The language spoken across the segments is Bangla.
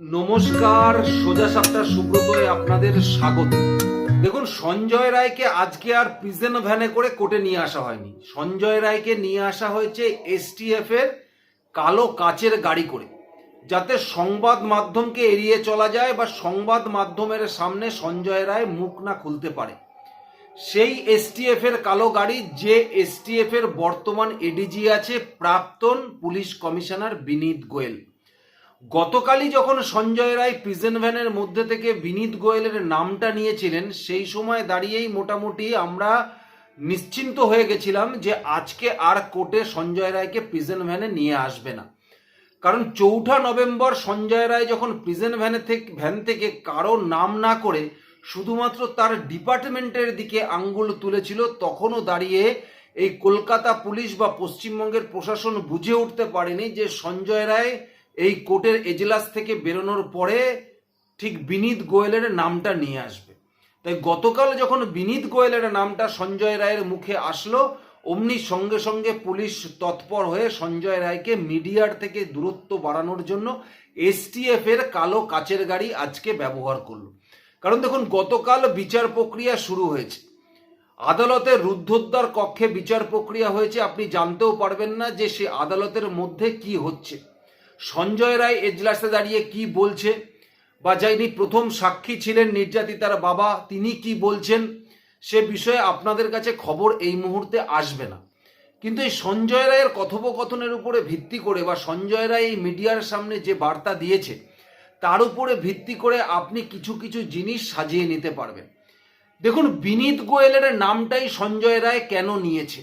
নমস্কার, সোজা সাপটা সুব্রতয় আপনাদের স্বাগত। দেখুন, সঞ্জয় রায়কে আজকে আর প্রিজন ভ্যানে করে কোর্টে নিয়ে আসা হয়নি। সঞ্জয় রায়কে নিয়ে আসা হয়েছে এসটিএফ এর কালো কাচের গাড়ি করে। যাতে সংবাদ মাধ্যমকে এড়িয়ে চলা যায় বা সংবাদ মাধ্যমের সামনে সঞ্জয় রায় মুখ না খুলতে পারে। সেই এসটিএফ এর কালো গাড়ি, যে এসটিএফ এর বর্তমান এডিজি আছে, প্রাক্তন পুলিশ কমিশনার বিনীত গোয়েল। গতকালই যখন সঞ্জয় রায় প্রিজেন ভ্যানের মধ্যে থেকে বিনীত গোয়েলের নামটা নিয়েছিলেন, সেই সময় দাঁড়িয়েই মোটামুটি আমরা নিশ্চিন্ত হয়ে গেছিলাম যে আজকে আর কোর্টে সঞ্জয় রায়কে প্রিজন ভ্যানে নিয়ে আসবে না। কারণ চৌঠা নভেম্বর সঞ্জয় রায় যখন প্রিজন ভ্যানে থেকে ভ্যান থেকে কারও নাম না করে শুধুমাত্র তার ডিপার্টমেন্টের দিকে আঙ্গুল তুলেছিল, তখনও দাঁড়িয়ে এই কলকাতা পুলিশ বা পশ্চিমবঙ্গের প্রশাসন বুঝে উঠতে পারেনি যে সঞ্জয় রায় এই কোর্টের এজলাস থেকে বেরোনোর পরে ঠিক বিনীত গোয়েলের নামটা নিয়ে আসবে। তাই গতকাল যখন বিনীত গোয়েলের নামটা সঞ্জয় রায়ের মুখে আসলো, অমনি সঙ্গে সঙ্গে পুলিশ তৎপর হয়ে সঞ্জয় রায়কে মিডিয়ার থেকে দূরত্ব বাড়ানোর জন্য এসটিএফ এর কালো কাচের গাড়ি আজকে ব্যবহার করল। কারণ দেখুন, গতকাল বিচার প্রক্রিয়া শুরু হয়েছে। আদালতের রুদ্ধদ্বার কক্ষে বিচার প্রক্রিয়া হয়েছে, আপনি জানতেও পারবেন না যে সে আদালতের মধ্যে কি হচ্ছে। সঞ্জয় রায় এজলাসে দাঁড়িয়ে কি বলছে? বা যিনি প্রথম সাক্ষী ছিলেন নির্যাতিতার বাবা, তিনি কি বলছেন? সে বিষয়ে আপনাদের কাছে খবর এই মুহূর্তে আসবে না। কিন্তু এই সঞ্জয় রায়ের কথোপকথনের উপরে ভিত্তি করে বা সঞ্জয় রায় এই মিডিয়ার সামনে যে বার্তা দিয়েছে, তার উপরে ভিত্তি করে আপনি কিছু কিছু জিনিস সাজিয়ে নিতে পারবেন। দেখুন, বিনীত গোয়েলের নামটাই সঞ্জয় রায় কেন নিয়েছে?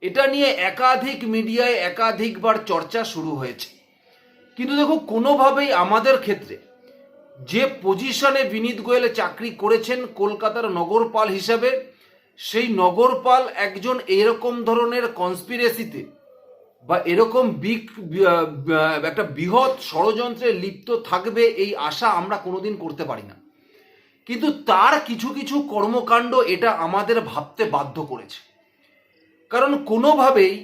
এটা নিয়ে একাধিক মিডিয়ায় একাধিকবার চর্চা শুরু হয়েছে। কিন্তু দেখো, কোনোভাবেই আমাদের ক্ষেত্রে যে পজিশনে বিনীত গোয়েল চাকরি করেছেন কলকাতার নগরপাল হিসাবে, সেই নগরপাল একজন এরকম ধরনের কনস্পিরেসিতে বা এরকম বিগ একটা বৃহৎ ষড়যন্ত্রে লিপ্ত থাকবে এই আশা আমরা কোনোদিন করতে পারি না। কিন্তু তার কিছু কিছু কর্মকাণ্ড এটা আমাদের ভাবতে বাধ্য করেছে। কারণ কোনোভাবেই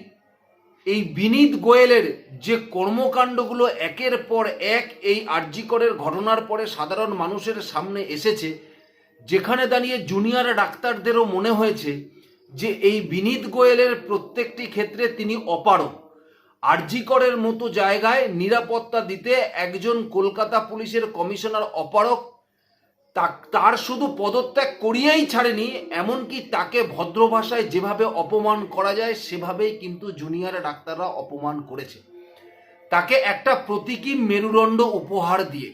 এই বিনীত গোয়েলের যে কর্মকাণ্ডগুলো একের পর এক এই আর্যিকরের ঘটনার পরে সাধারণ মানুষের সামনে এসেছে, যেখানে দাঁড়িয়ে জুনিয়র ডাক্তারদেরও মনে হয়েছে যে এই বিনীত গোয়েলের প্রত্যেকটি ক্ষেত্রে তিনি অপারক আরজিকরের মতো জায়গায় নিরাপত্তা দিতে একজন কলকাতা পুলিশের কমিশনার অপারক তার শুধু পদত্যাগ করিয়েই ছাড়েনি, এমনকি তাকে ভদ্র ভাষায় যেভাবে অপমান করা যায়, সেভাবেই কিন্তু জুনিয়র ডাক্তাররা অপমান করেছে। তাকে একটা প্রতীকী মেরুদণ্ড উপহার দিয়ে।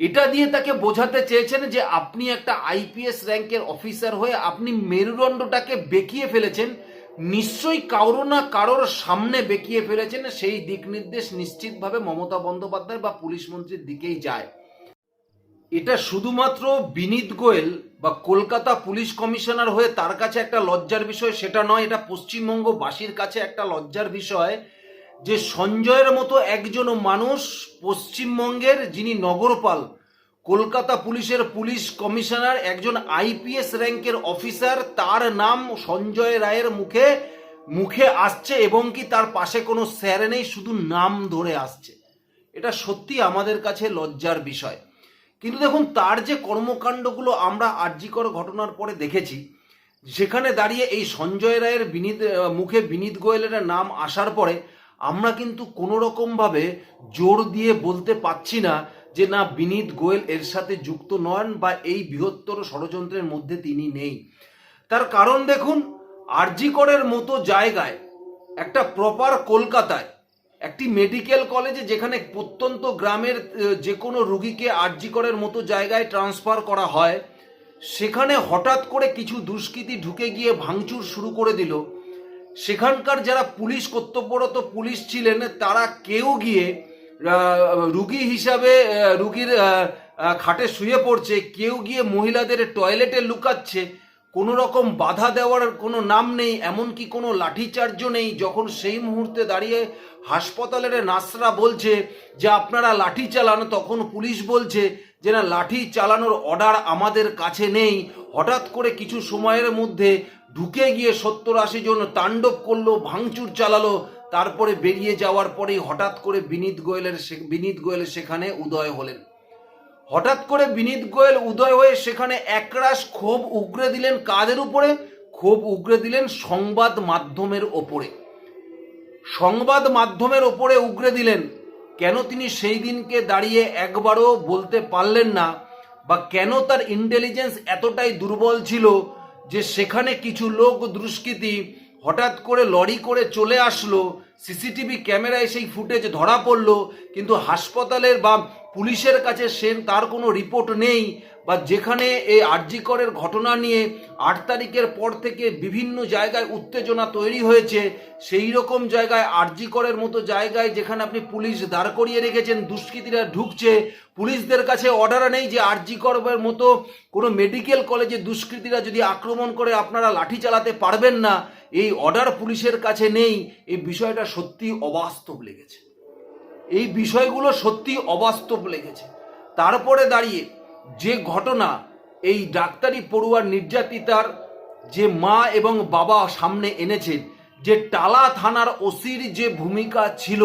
এটা দিয়ে তাকে বোঝাতে চেয়েছেন যে আপনি একটা আইপিএস র্যাঙ্কের অফিসার হয়ে আপনি মেরুদণ্ডটাকে বেঁকিয়ে ফেলেছেন, নিশ্চয়ই কারও না কারোর সামনে বেঁকিয়ে ফেলেছেন, সেই দিক নির্দেশ নিশ্চিতভাবে মমতা বন্দ্যোপাধ্যায় বা পুলিশ মন্ত্রীর দিকেই যায়। এটা শুধুমাত্র বিনীত গোয়েল বা কলকাতা পুলিশ কমিশনার হয়ে তার কাছে একটা লজ্জার বিষয়, সেটা নয়, এটা পশ্চিমবঙ্গবাসীর কাছে একটা লজ্জার বিষয় যে সঞ্জয়ের মতো একজন মানুষ পশ্চিমবঙ্গের যিনি নগরপাল, কলকাতা পুলিশের পুলিশ কমিশনার, একজন আইপিএস র্যাঙ্কের অফিসার, তার নাম সঞ্জয় রায়ের মুখে মুখে আসছে এবং কি তার পাশে কোনো স্যার নেই, শুধু নাম ধরে আসছে। এটা সত্যি আমাদের কাছে লজ্জার বিষয়। কিন্তু দেখুন, তার যে কর্মকাণ্ডগুলো আমরা আর্যিকর ঘটনার পরে দেখেছি, সেখানে দাঁড়িয়ে এই সঞ্জয় রায়ের বিনীত মুখে বিনীত গোয়েলের নাম আসার পরে আমরা কিন্তু কোনো রকমভাবে জোর দিয়ে বলতে পাচ্ছি না যে না, বিনীত গোয়েল এর সাথে যুক্ত নন বা এই বৃহত্তর ষড়যন্ত্রের মধ্যে তিনি নেই। তার কারণ দেখুন আরজিকরের মতো জায়গায়, একটা প্রপার কলকাতায় একটি মেডিকেল কলেজে যেখানে প্রত্যন্ত গ্রামের যে কোনো রুগীকে আরজিকরের মতো জায়গায় ট্রান্সফার করা হয়, সেখানে হঠাৎ করে কিছু দুষ্কৃতী ঢুকে গিয়ে ভাঙচুর শুরু করে দিল। সেখানকার যারা পুলিশ কর্তব্যরত পুলিশ ছিলেন, তারা কেউ গিয়ে রুগী হিসাবে রুগীর খাটে শুয়ে পড়ছে, কেউ গিয়ে মহিলাদের টয়লেটে লুকাচ্ছে কোনো রকম বাধা দেওয়ার কোনো নাম নেই, এমনকি কোনো লাঠিচার্য নেই, যখন সেই মুহূর্তে দাঁড়িয়ে হাসপাতালের নার্সরা বলছে যে আপনারা লাঠি চালান, তখন পুলিশ বলছে যে না, লাঠি চালানোর অর্ডার আমাদের কাছে নেই। হঠাৎ করে কিছু সময়ের মধ্যে ঢুকে গিয়ে সত্তর আশি জন তাণ্ডব করল, ভাঙচুর চালালো, তারপরে বেরিয়ে যাওয়ার পরেই হঠাৎ করে বিনীত গোয়েলের বিনীত গোয়েল সেখানে উদয় হলেন। হঠাৎ করে বিনীত গোয়েল উদয় হয়ে সেখানে একরাশ ক্ষোভ উগরে দিলেন কাদের উপরে? ক্ষোভ উগরে দিলেন সংবাদ মাধ্যমের ওপরে। সংবাদ মাধ্যমের ওপরে উগরে দিলেন, কেন তিনি সেই দিনকে দাঁড়িয়ে একবারও বলতে পারলেন না? বা কেন তার ইন্টেলিজেন্স এতটাই দুর্বল ছিল যে সেখানে কিছু লোক দুষ্কৃতী হঠাৎ করে লরি করে চলে আসলো, সিসিটিভি ক্যামেরায় সেই ফুটেজ ধরা পড়ল, কিন্তু হাসপাতালের বা পুলিশের কাছে সে তার কোনো রিপোর্ট নেই। বা যেখানে এই আরজিকরের ঘটনা নিয়ে আট তারিখের পর থেকে বিভিন্ন জায়গায় উত্তেজনা তৈরি হয়েছে, সেই রকম জায়গায় আরজিকরের মতো জায়গায় যেখানে আপনি পুলিশ দাঁড় করিয়ে রেখেছেন, দুষ্কৃতীরা ঢুকছে, পুলিশদের কাছে অর্ডার নেই যে আরজিকরের মতো কোনো মেডিকেল কলেজে দুষ্কৃতীরা যদি আক্রমণ করে আপনারা লাঠি চালাতে পারবেন না, এই অর্ডার পুলিশের কাছে নেই, এই বিষয়টা সত্যি অবাস্তব লেগেছে। এই বিষয়গুলো সত্যি অবাস্তব লেগেছে। তারপরে দাঁড়িয়ে যে ঘটনা এই ডাক্তারি পড়ুয়ার নির্যাতিতার যে মা এবং বাবা সামনে এনেছেন যে টালা থানার ওসির যে ভূমিকা ছিল,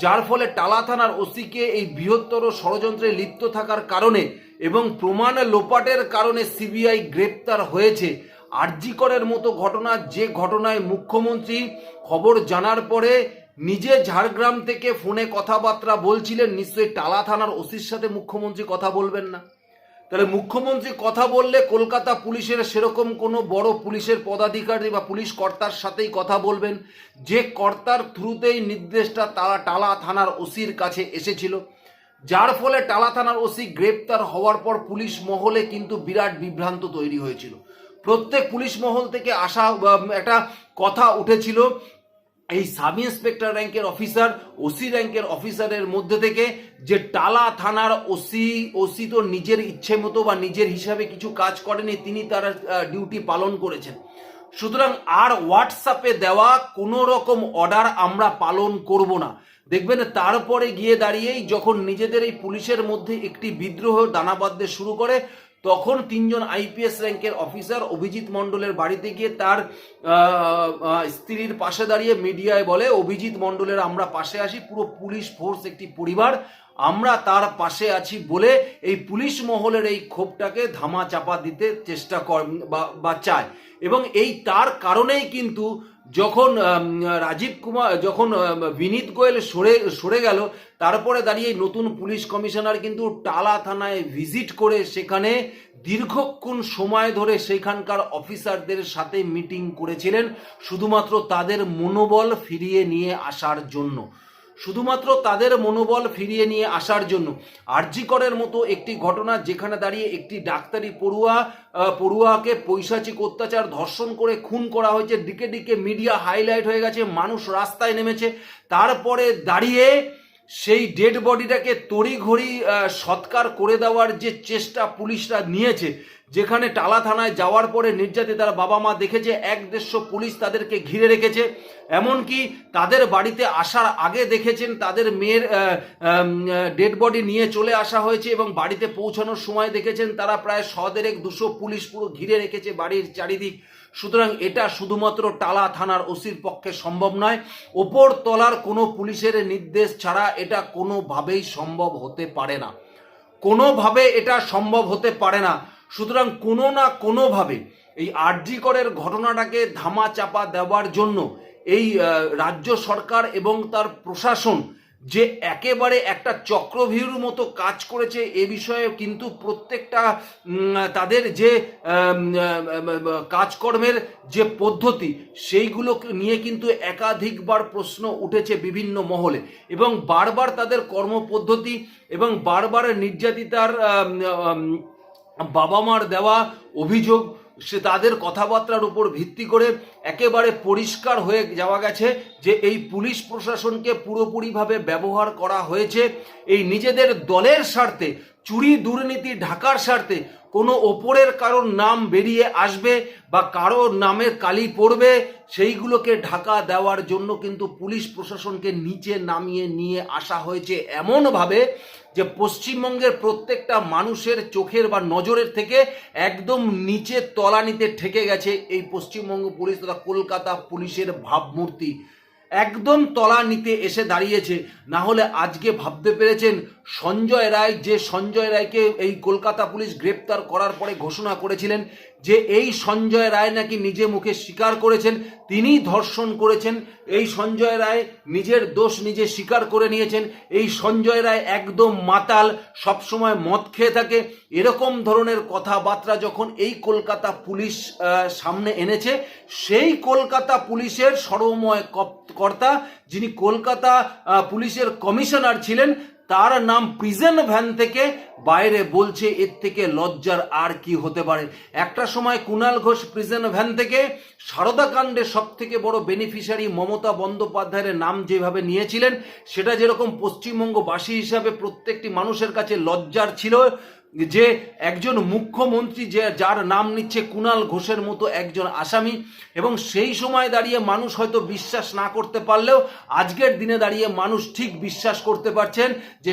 যার ফলে টালা থানার ওসিকে এই বৃহত্তর ষড়যন্ত্রে লিপ্ত থাকার কারণে এবং প্রমাণ লোপাটের কারণে সিবিআই গ্রেপ্তার হয়েছে। আরজিকরের মতো ঘটনা, যে ঘটনায় মুখ্যমন্ত্রী খবর জানার পরে নিজে ঝাড়গ্রাম থেকে ফোনে কথাবার্তা বলছিলেন, নিশ্চয়ই টালা থানার ওসির সাথে মুখ্যমন্ত্রী কথা বলবেন না। তাহলে মুখ্যমন্ত্রী কথা বললে কলকাতা পুলিশের সেরকম কোনো বড় পুলিশের পদাধিকারী বা পুলিশ কর্তার সাথেই কথা বলবেন। যে কর্তার থ্রুতেই নির্দেশটা তারা টালা থানার ওসির কাছে এসেছিল। যার ফলে টালা থানার ওসি গ্রেপ্তার হওয়ার পর পুলিশ মহলে কিন্তু বিরাট বিভ্রান্ত তৈরি হয়েছিল। প্রত্যেক পুলিশ মহল থেকে আসা একটা কথা উঠেছিল এই সাব ইন্সপেক্টর র্যাঙ্কের অফিসার, ওসি র্যাঙ্কের অফিসারের মধ্যে থেকে যে টালা থানার ওসি ওসি তো নিজের ইচ্ছে মতো বা নিজের হিসাবে কিছু কাজ করেনি, তিনি তার ডিউটি পালন করেছেন। সুতরাং আর হোয়াটসঅ্যাপে দেওয়া কোনো রকম অর্ডার আমরা পালন করব না। দেখবেন তারপরে গিয়ে দাঁড়িয়েই যখন নিজেদের এই পুলিশের মধ্যে একটি বিদ্রোহ দানা বাঁধতে শুরু করে তখন তিনজন আইপিএস র্যাঙ্কের অফিসার অভিজিৎ মণ্ডলের বাড়িতে গিয়ে তার স্ত্রীর পাশে দাঁড়িয়ে মিডিয়ায় বলে, অভিজিৎ মণ্ডলের আমরা পাশে আসি পুরো পুলিশ ফোর্স একটি পরিবার, আমরা তার পাশে আছি বলে এই পুলিশ মহলের এই ক্ষোভটাকে ধামা চাপা দিতে চেষ্টা কর বা চায়। এবং এই তার কারণেই কিন্তু যখন রাজীব কুমার, যখন বিনীত গোয়েল সরে সরে গেল, তারপরে দাঁড়িয়ে নতুন পুলিশ কমিশনার কিন্তু টালা থানায় ভিজিট করে সেখানে দীর্ঘক্ষণ সময় ধরে সেখানকার অফিসারদের সাথে মিটিং করেছিলেন, শুধুমাত্র তাদের মনোবল ফিরিয়ে নিয়ে আসার জন্য। শুধুমাত্র তাদের মনোবল ফিরিয়ে নিয়ে আসার জন্য। আরজিকরের মতো একটি ঘটনা যেখানে দাঁড়িয়ে একটি ডাক্তারি পড়ুয়া পড়ুয়াকে পৈশাচিক অত্যাচার, ধর্ষণ করে খুন করা হয়েছে দিকে দিকে মিডিয়া হাইলাইট হয়ে গেছে, মানুষ রাস্তায় নেমেছে। তারপরে দাঁড়িয়ে সেই ডেড বডিটাকে তড়িঘড়ি সৎকার করে দেওয়ার যে চেষ্টা পুলিশরা নিয়েছে যেখানে টালা থানায় যাওয়ার পরে নির্যাতিতার বাবা মা দেখেছে, এক দেড়শো পুলিশ তাদেরকে ঘিরে রেখেছে। এমনকি তাদের বাড়িতে আসার আগে দেখেছেন, তাদের মেয়ের ডেড বডি নিয়ে চলে আসা হয়েছে এবং বাড়িতে পৌঁছানোর সময় দেখেছেন তারা প্রায় শদেরেক দুশো পুলিশ পুরো ঘিরে রেখেছে বাড়ির চারিদিক। সুতরাং এটা শুধুমাত্র টালা থানার ওসির পক্ষে সম্ভব নয়। ওপর তলার কোনো পুলিশের নির্দেশ ছাড়া এটা কোনোভাবেই সম্ভব হতে পারে না। কোনোভাবে এটা সম্ভব হতে পারে না। সুতরাং কোনো না কোনোভাবে এই আরজিকরের ঘটনাটাকে ধামা চাপা দেওয়ার জন্য এই রাজ্য সরকার এবং তার প্রশাসন যে একেবারে একটা চক্রভিউর মতো কাজ করেছে এ বিষয়ে কিন্তু প্রত্যেকটা তাদের যে কাজকর্মের যে পদ্ধতি সেইগুলো নিয়ে কিন্তু একাধিকবার প্রশ্ন উঠেছে বিভিন্ন মহলে এবং বারবার তাদের কর্মপদ্ধতি এবং বারবার নির্যাতিতার বাবা মার দেওয়া অভিযোগ, সে তাদের কথাবার্তার উপর ভিত্তি করে একেবারে পরিষ্কার হয়ে যাওয়া গেছে যে এই পুলিশ প্রশাসনকে পুরোপুরিভাবে ব্যবহার করা হয়েছে। এই নিজেদের দলের স্বার্থে চুরি দুর্নীতি ঢাকার স্বার্থে কোনো ওপরের কারোর নাম বেরিয়ে আসবে বা কারোর নামে কালি পড়বে, সেইগুলোকে ঢাকা দেওয়ার জন্য কিন্তু পুলিশ প্রশাসনকে নিচে নামিয়ে নিয়ে আসা হয়েছে এমনভাবে যে পশ্চিমবঙ্গের প্রত্যেকটা মানুষের চোখের বা নজরের থেকে একদম নিচে তলানিতে ঠেকে গেছে এই পশ্চিমবঙ্গ পুলিশ তথা কলকাতা পুলিশের ভাবমূর্তি। একদম তলা নিতে এসে দাঁড়িয়েছে। না হলে আজকে ভাবতে পেরেছেন, সঞ্জয় রায়, যে সঞ্জয় রায়কে এই কলকাতা পুলিশ গ্রেপ্তার করার পরে ঘোষণা করেছিলেন, যে এই সঞ্জয় রায় নাকি নিজে মুখে স্বীকার করেছেন তিনি ধর্ষণ করেছেন, এই সঞ্জয় রায় নিজের দোষ নিজে স্বীকার করে নিয়েছেন, এই সঞ্জয় রায় একদম মাতাল, সবসময় মদ খেয়ে থাকে, এরকম ধরনের কথাবার্তা যখন এই কলকাতা পুলিশ সামনে এনেছে, সেই কলকাতা পুলিশের সর্বময় কর্তা যিনি কলকাতা পুলিশের কমিশনার ছিলেন, তার নাম প্রিজেন ভ্যান থেকে বাইরে বলছে এর থেকে লজ্জার আর কি হতে পারে। একটা সময় কুণাল ঘোষ প্রিজেন ভ্যান থেকে সারদা কাণ্ডের সব থেকে বড় বেনিফিশিয়ারি মমতা বন্দ্যোপাধ্যায়ের নাম যেভাবে নিয়েছিলেন, সেটা যেরকম পশ্চিমবঙ্গবাসী হিসাবে প্রত্যেকটি মানুষের কাছে লজ্জার ছিল যে একজন মুখ্যমন্ত্রী যে যার নাম নিচ্ছে কুণাল ঘোষের মতো একজন আসামি, এবং সেই সময় দাঁড়িয়ে মানুষ হয়তো বিশ্বাস না করতে পারলেও আজকের দিনে দাঁড়িয়ে মানুষ ঠিক বিশ্বাস করতে পারছেন যে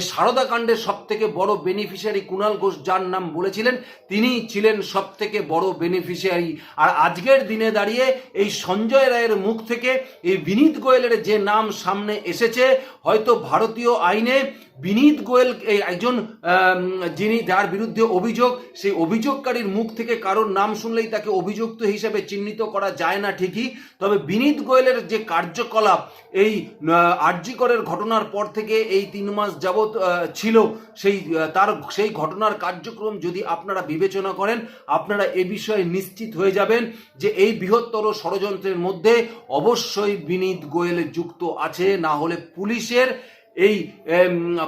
কাণ্ডের সব থেকে বড় বেনিফিশিয়ারি কুণাল ঘোষ যার নাম বলেছিলেন তিনি ছিলেন সব থেকে বড় বেনিফিশিয়ারি আর আজকের দিনে দাঁড়িয়ে এই সঞ্জয় রায়ের মুখ থেকে এই বিনীত গোয়েলের যে নাম সামনে এসেছে, হয়তো ভারতীয় আইনে বিনীত গোয়েল একজন যিনি, যার বিরুদ্ধে অভিযোগ, সেই অভিযোগকারীর মুখ থেকে কারোর নাম শুনলেই তাকে অভিযুক্ত হিসেবে চিহ্নিত করা যায় না ঠিকই। তবে বিনীত গোয়েলের যে কার্যকলাপ, এই আর্যিকরের ঘটনার পর থেকে এই তিন মাস যাবৎ ছিল সেই তার সেই ঘটনার কার্যক্রম যদি আপনারা বিবেচনা করেন, আপনারা এ বিষয়ে নিশ্চিত হয়ে যাবেন যে এই বৃহত্তর ষড়যন্ত্রের মধ্যে অবশ্যই বিনীত গোয়েল যুক্ত আছে। না হলে পুলিশের এই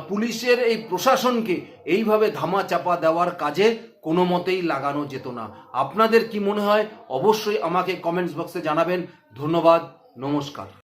পুলিশের এই প্রশাসনকে এইভাবে ধামা চাপা দেওয়ার কাজে কোনো মতেই লাগানো যেত না। আপনাদের কি মনে হয়? অবশ্যই আমাকে কমেন্টস বক্সে জানাবেন। ধন্যবাদ। নমস্কার।